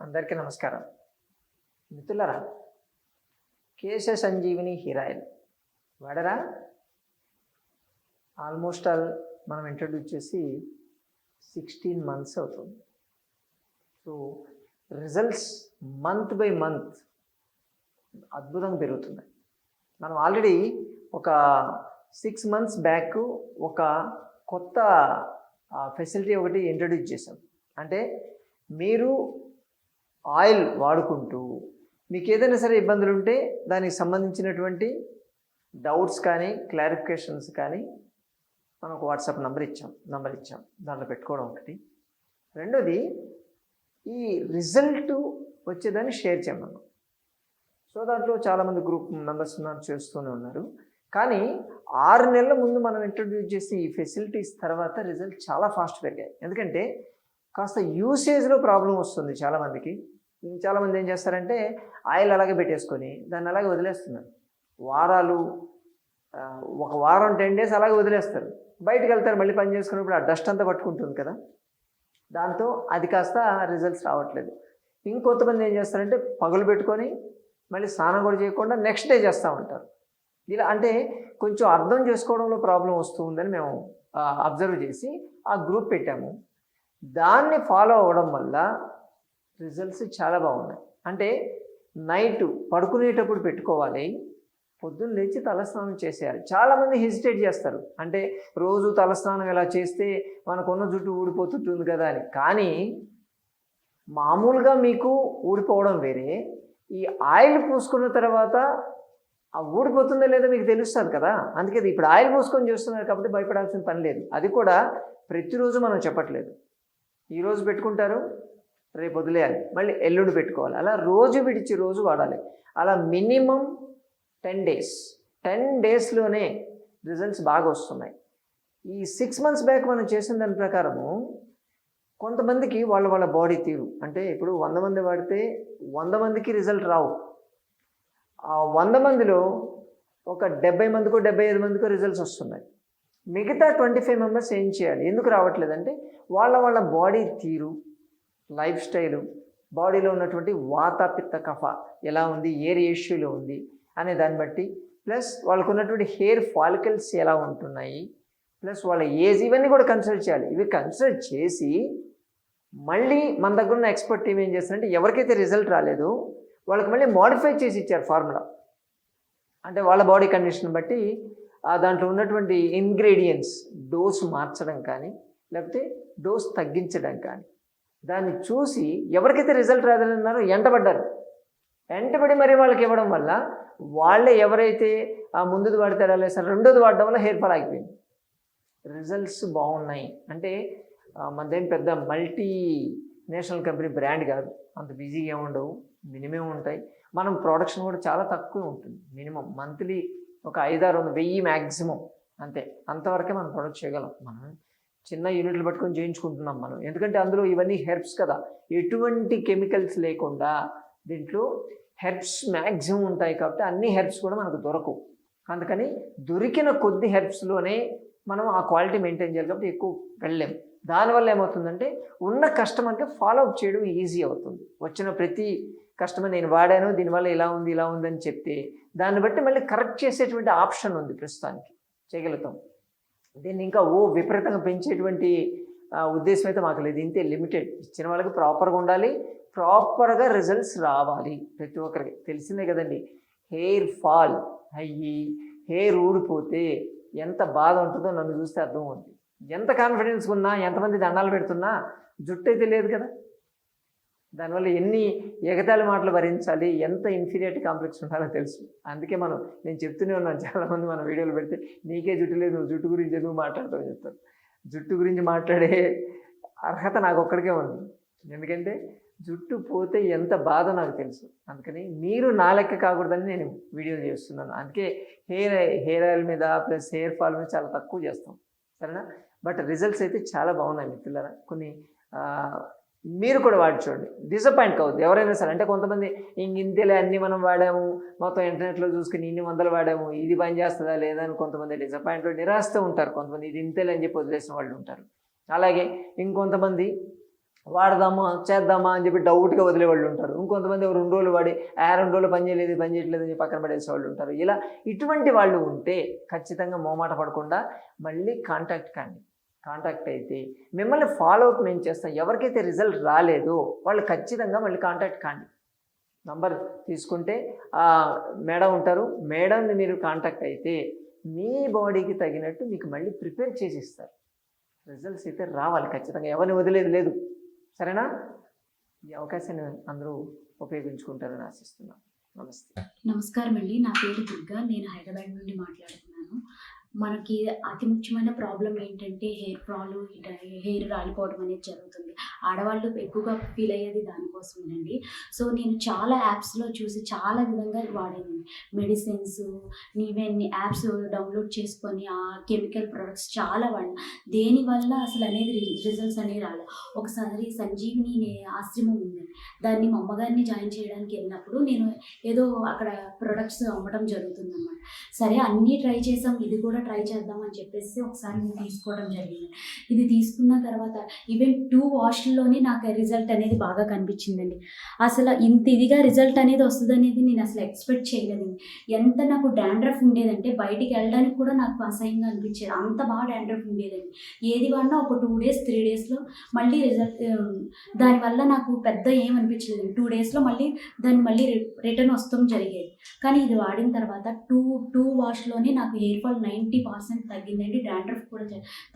అందరికీ నమస్కారం. మిత్రులరా కేశ సంజీవిని హెయిర్ వాడరా? ఆల్మోస్ట్ ఆల్ మనం ఇంట్రడ్యూస్ చేసి సిక్స్టీన్ మంత్స్ అవుతుంది. So results month by month అద్భుతంగా పెరుగుతున్నాయి. మనం ఆల్రెడీ ఒక సిక్స్ మంత్స్ బ్యాక్ ఒక కొత్త ఫెసిలిటీ ఒకటి ఇంట్రడ్యూస్ చేసాం అంటే మీరు ఆయిల్ వాడుకుంటూ మీకు ఏదైనా సరే ఇబ్బందులు ఉంటే దానికి సంబంధించినటువంటి డౌట్స్ కానీ క్లారిఫికేషన్స్ కానీ మనం ఒక వాట్సాప్ నెంబర్ ఇచ్చాం నెంబర్ ఇచ్చాం. దాంట్లో పెట్టుకోవడం ఒకటి. రెండోది ఈ రిజల్ట్ వచ్చేదాన్ని షేర్ చేయమన్నాం సో దాంట్లో చాలామంది గ్రూప్ మెంబర్స్ ఉన్నారు చేస్తూనే ఉన్నారు. కానీ ఆరు నెలల ముందు మనం ఇంట్రడ్యూస్ చేసి ఈ ఫెసిలిటీస్ తర్వాత రిజల్ట్ చాలా ఫాస్ట్ పెరిగాయి. ఎందుకంటే కాస్త యూసేజ్లో ప్రాబ్లం వస్తుంది చాలామందికి. చాలామంది ఏం చేస్తారంటే ఆయిల్ అలాగే పెట్టేసుకొని దాన్ని అలాగే వదిలేస్తున్నారు. వారాలు ఒక వారం టెన్ డేస్ అలాగే వదిలేస్తారు. బయటకు వెళ్తారు మళ్ళీ పని చేసుకున్నప్పుడు ఆ డస్ట్ అంతా పట్టుకుంటుంది కదా. దాంతో అది కాస్త రిజల్ట్స్ రావట్లేదు. ఇంకొంతమంది ఏం చేస్తారంటే పగులు పెట్టుకొని మళ్ళీ స్నానం కూడా చేయకుండా నెక్స్ట్ డే చేస్తూ ఉంటారు. ఇలా అంటే కొంచెం అర్థం చేసుకోవడంలో ప్రాబ్లం వస్తూ ఉందని మేము అబ్జర్వ్ చేసి ఆ గ్రూప్ పెట్టాము. దాన్ని ఫాలో అవ్వడం వల్ల రిజల్ట్స్ చాలా బాగున్నాయి. అంటే నైట్ పడుకునేటప్పుడు పెట్టుకోవాలి పొద్దున్న లేచి తలస్నానం చేసేయాలి. చాలామంది హెసిటేట్ చేస్తారు. అంటే రోజు తలస్నానం ఇలా చేస్తే మనకున్న జుట్టు ఊడిపోతుంటుంది కదా అని. కానీ మామూలుగా మీకు ఊడిపోవడం వేరే. ఈ ఆయిల్ పూసుకున్న తర్వాత ఆ ఊడిపోతుందో లేదో మీకు తెలుస్తుంది కదా. అందుకే ఇప్పుడు ఆయిల్ పూసుకొని చేస్తున్నారు కాబట్టి భయపడాల్సిన పని లేదు. అది కూడా ప్రతిరోజు మనం చెప్పట్లేదు. ఈరోజు పెట్టుకుంటారు రేపు వదిలేయాలి మళ్ళీ ఎల్లుండి పెట్టుకోవాలి. అలా రోజు విడిచి రోజు వాడాలి. అలా మినిమం టెన్ డేస్. టెన్ డేస్లోనే రిజల్ట్స్ బాగా వస్తున్నాయి. ఈ సిక్స్ మంత్స్ బ్యాక్ మనం చేసిన దాని ప్రకారము కొంతమందికి వాళ్ళ వాళ్ళ బాడీ తీరు. అంటే ఇప్పుడు వంద మంది వాడితే వంద మందికి రిజల్ట్ రావు. ఆ వంద మందిలో ఒక డెబ్బై మందికో డెబ్బై ఐదు మందికో రిజల్ట్స్ వస్తున్నాయి. మిగతా ట్వంటీ ఫైవ్ మెంబర్స్ ఏం చేయాలి? ఎందుకు రావట్లేదంటే వాళ్ళ వాళ్ళ బాడీ తీరు లైఫ్ స్టైలు బాడీలో ఉన్నటువంటి వాత పిత్త కఫ ఎలా ఉంది ఏ రేషియోలో ఉంది అనే దాన్ని బట్టి ప్లస్ వాళ్ళకు ఉన్నటువంటి హెయిర్ ఫాలికల్స్ ఎలా ఉంటున్నాయి ప్లస్ వాళ్ళ ఏజ్ ఇవన్నీ కూడా కన్సల్ట్ చేయాలి. ఇవి కన్సల్ట్ చేసి మళ్ళీ మన దగ్గర ఉన్న ఎక్స్పర్ట్ టీం ఏం చేస్తారంటే ఎవరికైతే రిజల్ట్ రాలేదు వాళ్ళకి మళ్ళీ మాడిఫై చేసి ఇచ్చారు ఫార్ములా. అంటే వాళ్ళ బాడీ కండిషన్ బట్టి ఆ దాంట్లో ఉన్నటువంటి ఇంగ్రీడియంట్స్ డోస్ మార్చడం కానీ లేకపోతే డోస్ తగ్గించడం కానీ. దాన్ని చూసి ఎవరికైతే రిజల్ట్ రాదన్నారో ఎంటబడ్డారు. వెంటబడి మరి వాళ్ళకి ఇవ్వడం వల్ల వాళ్ళే ఎవరైతే ఆ ముందుది వాడతారో లేదు రెండోది వాడడం వల్ల హెయిర్ ఫాల్ ఆగిపోయింది. రిజల్ట్స్ బాగున్నాయి. అంటే మనదేం పెద్ద మల్టీ నేషనల్ కంపెనీ బ్రాండ్ కాదు. అంత బిజీగా ఏమి ఉండవు. మినిమం ఉంటాయి. మనం ప్రొడక్షన్ కూడా చాలా తక్కువ ఉంటుంది. మినిమం మంత్లీ ఒక ఐదారు వందల వెయ్యి మ్యాక్సిమం అంతే. అంతవరకే మనం ప్రొడక్ట్ చేయగలం. మనం చిన్న యూనిట్లు పట్టుకొని చేయించుకుంటున్నాం మనం. ఎందుకంటే అందులో ఇవన్నీ హెర్బ్స్ కదా. ఎటువంటి కెమికల్స్ లేకుండా దీంట్లో హెర్బ్స్ మ్యాక్సిమం ఉంటాయి కాబట్టి అన్ని హెర్బ్స్ కూడా మనకు దొరకవు. అందుకని దొరికిన కొద్ది హెర్బ్స్లోనే మనం ఆ క్వాలిటీ మెయింటైన్ చేయాలి కాబట్టి ఎక్కువ వెళ్ళలేము దానివల్ల ఏమవుతుందంటే ఉన్న కస్టమర్కి ఫాలో అప్ చేయడం ఈజీ అవుతుంది. వచ్చిన ప్రతి కస్టమర్ నేను వాడాను దీనివల్ల ఇలా ఉంది ఇలా ఉంది అని చెప్తే దాన్ని బట్టి మళ్ళీ కరెక్ట్ చేసేటువంటి ఆప్షన్ ఉంది ప్రస్తుతానికి. చేయగలుగుతాం. దీన్ని ఇంకా ఓ విపరీతంగా పెంచేటువంటి ఉద్దేశం అయితే మాకు లేదు. ఇంతే లిమిటెడ్ ఇచ్చిన వాళ్ళకి ప్రాపర్గా ఉండాలి. ప్రాపర్గా రిజల్ట్స్ రావాలి ప్రతి ఒక్కరికి. తెలిసిందే కదండి. హెయిర్ ఫాల్ అయ్యి హెయిర్ ఊడిపోతే ఎంత బాధ ఉంటుందో నన్ను చూస్తే అర్థం అవుతుంది ఎంత కాన్ఫిడెన్స్ ఉన్నా ఎంతమంది దండాలు పెడుతున్నా జుట్టు అయితే లేదు కదా. దానివల్ల ఎన్ని ఎగతాళి మాటలు భరించాలి ఎంత ఇన్ఫీరియారిటీ కాంప్లెక్స్ ఉండాలో తెలుసు. అందుకే మనం నేను చెప్తూనే ఉన్నాను చాలామంది మన వీడియోలు పెడితే నీకే జుట్టు లేదు నువ్వు జుట్టు గురించి ఎందుకు మాట్లాడతావు? చెప్తాను జుట్టు గురించి మాట్లాడే అర్హత నాకు ఒక్కడికే ఉంది. ఎందుకంటే జుట్టు పోతే ఎంత బాధ నాకు తెలుసు. అందుకని మీరు నా లెక్క కాకూడదని నేను వీడియో చేస్తున్నాను. అందుకే హెయిర్ హెయిర్ ఆయిల్ మీద ప్లస్ హెయిర్ ఫాల్ మీద చాలా తక్కువ చేస్తాం. సరేనా? బట్ రిజల్ట్స్ అయితే చాలా బాగున్నాయి మిత్రులారా. కొన్ని మీరు కూడా వాడి చూడండి. డిసప్పాయింట్ కావద్దు. ఎవరైనా సరే అంటే కొంతమంది ఇంక అన్నీ మనం వాడాము. మొత్తం ఇంటర్నెట్లో చూసుకుని ఇన్ని వందలు వాడాము. ఇది పని చేస్తుందా లేదా అని కొంతమంది డిసప్పాయింట్లో నిరాశతో ఉంటారు. కొంతమంది ఇది ఇంతేలే అని చెప్పి వదిలేసిన వాళ్ళు ఉంటారు. అలాగే ఇంకొంతమంది వాడదామా చేద్దామా అని చెప్పి డౌట్గా వదిలే వాళ్ళు ఉంటారు. ఇంకొంతమంది రెండు రోజులు వాడి ఆ రెండు రోజులు పని చేయలేదు పని చేయట్లేదు అని చెప్పి పక్కన పడేసే వాళ్ళు ఉంటారు. ఇలా ఇటువంటి వాళ్ళు ఉంటే ఖచ్చితంగా మోమాట పడకుండా మళ్ళీ కాంటాక్ట్ కండి. కాంటాక్ట్ అయితే మిమ్మల్ని ఫాలో అప్ మేము చేస్తాం. ఎవరికైతే రిజల్ట్ రాలేదో వాళ్ళు ఖచ్చితంగా మళ్ళీ కాంటాక్ట్ కాండి. నంబర్ తీసుకుంటే మేడం ఉంటారు. మేడంని మీరు కాంటాక్ట్ అయితే మీ బాడీకి తగినట్టు మీకు మళ్ళీ ప్రిపేర్ చేసి ఇస్తారు రిజల్ట్స్ అయితే రావాలి ఖచ్చితంగా. ఎవరిని వదిలేదు లేదు. సరేనా? ఈ అవకాశాన్ని అందరూ ఉపయోగించుకుంటారని ఆశిస్తున్నాను నమస్తే. నమస్కారం అండి నా పేరు దుర్గా. నేను హైదరాబాద్ నుండి మాట్లాడుతున్నాను. మనకి అతి ముఖ్యమైన ప్రాబ్లం ఏంటంటే హెయిర్ ఫాల్ హెయిర్ రాలిపోవడం అనేది జరుగుతుంది. ఆడవాళ్ళు ఎక్కువగా ఫీల్ అయ్యేది దానికోసమేనండి. సో నేను చాలా యాప్స్లో చూసి చాలా విధంగా వాడాను మెడిసిన్స్ నీవన్నీ యాప్స్ డౌన్లోడ్ చేసుకొని ఆ కెమికల్ ప్రొడక్ట్స్ చాలా వాడిన. దేనివల్ల అసలు అనేది రిజల్ట్స్ అనేవి రాలేదు ఒకసారి సంజీవిని ఆశ్రమం ఉందండి. దాన్ని మా అమ్మగారిని జాయిన్ చేయడానికి వెళ్ళినప్పుడు నేను ఏదో అక్కడ ప్రొడక్ట్స్ అమ్మడం జరుగుతుందన్నమాట. సరే అన్నీ ట్రై చేసాం. ఇది కూడా ట్రై చేద్దాం అని చెప్పేసి ఒకసారి నేను తీసుకోవడం జరిగింది. ఇది తీసుకున్న తర్వాత ఈవెన్ టూ వాష్ల్లోనే నాకు రిజల్ట్ అనేది బాగా కనిపించిందండి. అసలు ఇంత ఇదిగా రిజల్ట్ అనేది వస్తుంది అనేది నేను అసలు ఎక్స్పెక్ట్ చేయలేదండి. ఎంత నాకు డాండ్రఫ్ ఉండేదంటే బయటికి వెళ్ళడానికి కూడా నాకు అసహ్యంగా అనిపించేది. అంత బాగా డాండ్రఫ్ ఉండేదండి. ఏది వాడినా ఒక టూ డేస్ త్రీ డేస్లో మళ్ళీ రిజల్ట్ దానివల్ల నాకు పెద్ద ఏం టూ డేస్లో మళ్ళీ దాన్ని మళ్ళీ రిటర్న్ వస్తాం జరిగేది. కానీ ఇది వాడిన తర్వాత టూ టూ వాష్లోనే నాకు హెయిర్ ఫాల్ నైంటీ పర్సెంట్ తగ్గిందండి డాండ్రఫ్ కూడా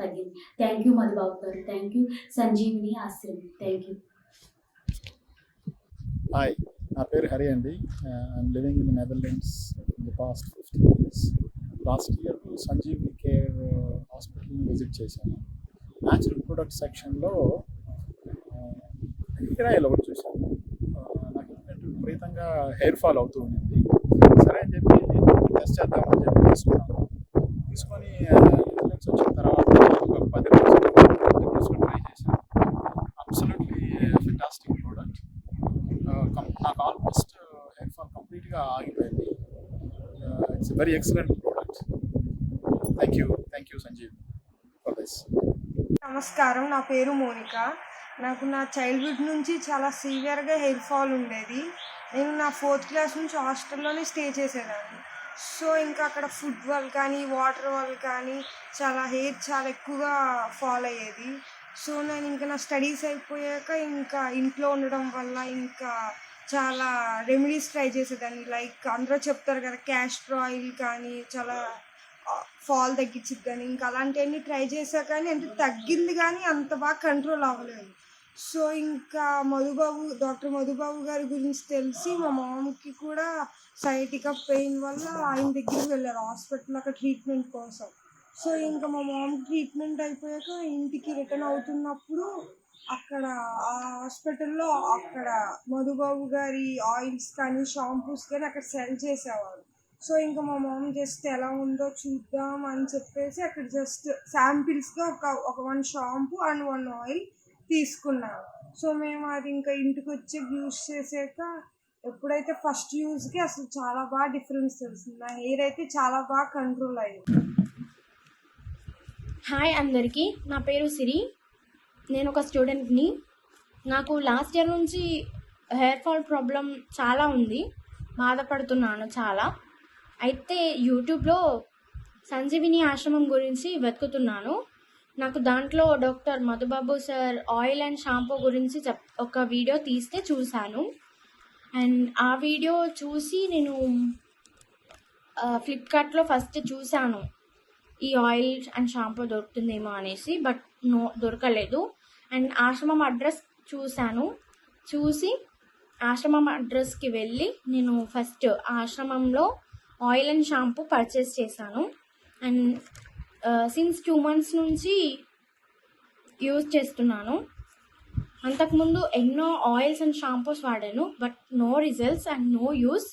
తగ్గింది. Thank you Madhubabu garu thank you. Sanjeevini Ashram thank you. Hi నా పేరు హరి అండి. I'm living in Netherlands in the past fifteen years last year Sanjeevini care హాస్పిటల్ని visit చేశాను. న్యాచురల్ ప్రొడక్ట్ సెక్షన్లో hair oil ఒకటి చూశాను. Uh, నాకు విపరీతంగా హెయిర్ ఫాల్ అవుతూ ఉండింది. సరే అని చెప్పి టెస్ట్ చేద్దామని చెప్పి తీసుకున్నాను. తీసుకొని వచ్చిన తర్వాత ఒక పది రోజులు ట్రై చేశాను. అబ్సల్యూట్లీ ఫెంటాస్టిక్ ప్రోడక్ట్ నాకు ఆల్మోస్ట్ హెయిర్ ఫాల్ కంప్లీట్గా ఆగిపోయింది. It's very excellent product thank you thank you Sanjeev for this నమస్కారం నా పేరు మోనిక. నాకు నా చైల్డ్హుడ్ నుంచి చాలా సివియర్గా హెయిర్ ఫాల్ ఉండేది. నేను నా ఫోర్త్ క్లాస్ నుంచి హాస్టల్లోనే స్టే చేసేదాన్ని. సో ఇంకా అక్కడ ఫుడ్ వల్ల కానీ వాటర్ వల్ల కానీ చాలా హెయిర్ చాలా ఎక్కువగా ఫాల్ అయ్యేది. సో నేను ఇంకా నా స్టడీస్ అయిపోయాక ఇంకా ఇంట్లో ఉండడం వల్ల ఇంకా చాలా రెమెడీస్ ట్రై చేసేదాన్ని. లైక్ అందరూ చెప్తారు కదా క్యాస్ట్రో ఆయిల్ కానీ చాలా ఫాల్ తగ్గించిద్దని ఇంకా అలాంటివన్నీ ట్రై చేశా కానీ అంటే తగ్గింది కానీ అంత బాగా కంట్రోల్ అవ్వలేదు. సో ఇంకా మధుబాబు డాక్టర్ మధుబాబు గారి గురించి తెలిసి మా మామకి కూడా సైటికా పెయిన్ వల్ల ఆయన దగ్గరికి వెళ్ళారు హాస్పిటల్ అక్కడ ట్రీట్మెంట్ కోసం. సో ఇంకా మా మామకి ట్రీట్మెంట్ అయిపోయాక ఇంటికి రిటర్న్ అవుతున్నప్పుడు అక్కడ ఆ హాస్పిటల్లో అక్కడ మధుబాబు గారి ఆయిల్స్ కానీ షాంపూస్ కానీ అక్కడ సెల్ చేసేవారు. సో ఇంకా మా మామ్ జస్ట్ ఎలా ఉందో చూద్దాం అని చెప్పేసి అక్కడ జస్ట్ శాంపిల్స్గా ఒక ఒక one shampoo and one oil తీసుకున్నాను సో మేము అది ఇంకా ఇంటికి వచ్చి యూస్ చేసాక ఎప్పుడైతే ఫస్ట్ యూజ్కి అసలు చాలా బాగా డిఫరెన్స్ తెలిసింది. నా హెయిర్ అయితే చాలా బాగా కంట్రోల్ అయ్యింది. హాయ్ అందరికీ. నా పేరు సిరి. నేను ఒక స్టూడెంట్ని. నాకు లాస్ట్ ఇయర్ నుంచి హెయిర్ ఫాల్ ప్రాబ్లం చాలా ఉంది. బాధపడుతున్నాను చాలా. అయితే యూట్యూబ్లో సంజీవిని ఆశ్రమం గురించి వెతుకుతున్నాను. నాకు దాంట్లో doctor Madhubabu sir oil and shampoo గురించి చెప్ ఒక వీడియో తీస్తే చూశాను. అండ్ ఆ వీడియో చూసి నేను ఫ్లిప్కార్ట్లో ఫస్ట్ చూశాను. ఈ ఆయిల్ అండ్ షాంపూ దొరుకుతుందేమో అనేసి బట్ నో దొరకలేదు. అండ్ ఆశ్రమం అడ్రస్ చూశాను. చూసి ఆశ్రమం అడ్రస్కి వెళ్ళి నేను ఫస్ట్ ఆశ్రమంలో ఆయిల్ అండ్ షాంపూ పర్చేస్ చేశాను. అండ్ సిన్స్ టూ మంత్స్ నుంచి యూజ్ చేస్తున్నాను. అంతకుముందు ఎన్నో ఆయిల్స్ అండ్ షాంపూస్ వాడాను but no results and no use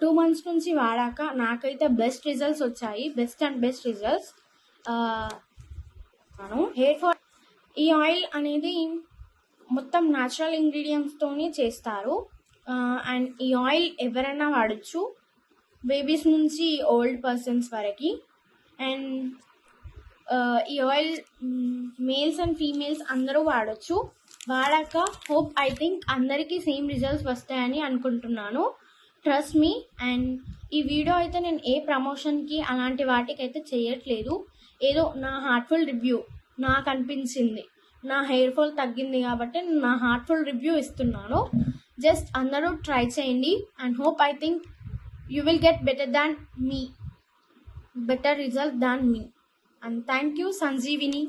two months నుంచి వాడాక నాకైతే బెస్ట్ రిజల్ట్స్ వచ్చాయి. Best and best results hair fall ఈ ఆయిల్ అనేది మొత్తం న్యాచురల్ ఇంగ్రీడియంట్స్తోనే చేస్తారు. అండ్ ఈ ఆయిల్ ఎవరైనా వాడచ్చు. బేబీస్ నుంచి ఓల్డ్ పర్సన్స్ వరకు. అండ్ ఈ ఆయిల్ మేల్స్ అండ్ ఫీమేల్స్ అందరూ వాడచ్చు. వాడాక హోప్ ఐ థింక్ అందరికీ సేమ్ రిజల్ట్స్ వస్తాయని అనుకుంటున్నాను. ట్రస్ట్ మీ అండ్ ఈ వీడియో అయితే నేను ఏ ప్రమోషన్కి అలాంటి వాటికి అయితే చేయట్లేదు. ఏదో నా హార్ట్ఫుల్ రివ్యూ నాకు అనిపించింది. నా హెయిర్ ఫాల్ తగ్గింది కాబట్టి నేను నా హార్ట్ఫుల్ రివ్యూ ఇస్తున్నాను. జస్ట్ అందరూ ట్రై చేయండి. And hope I think you will get better than me better result than me. And thank you, Sanjeevini.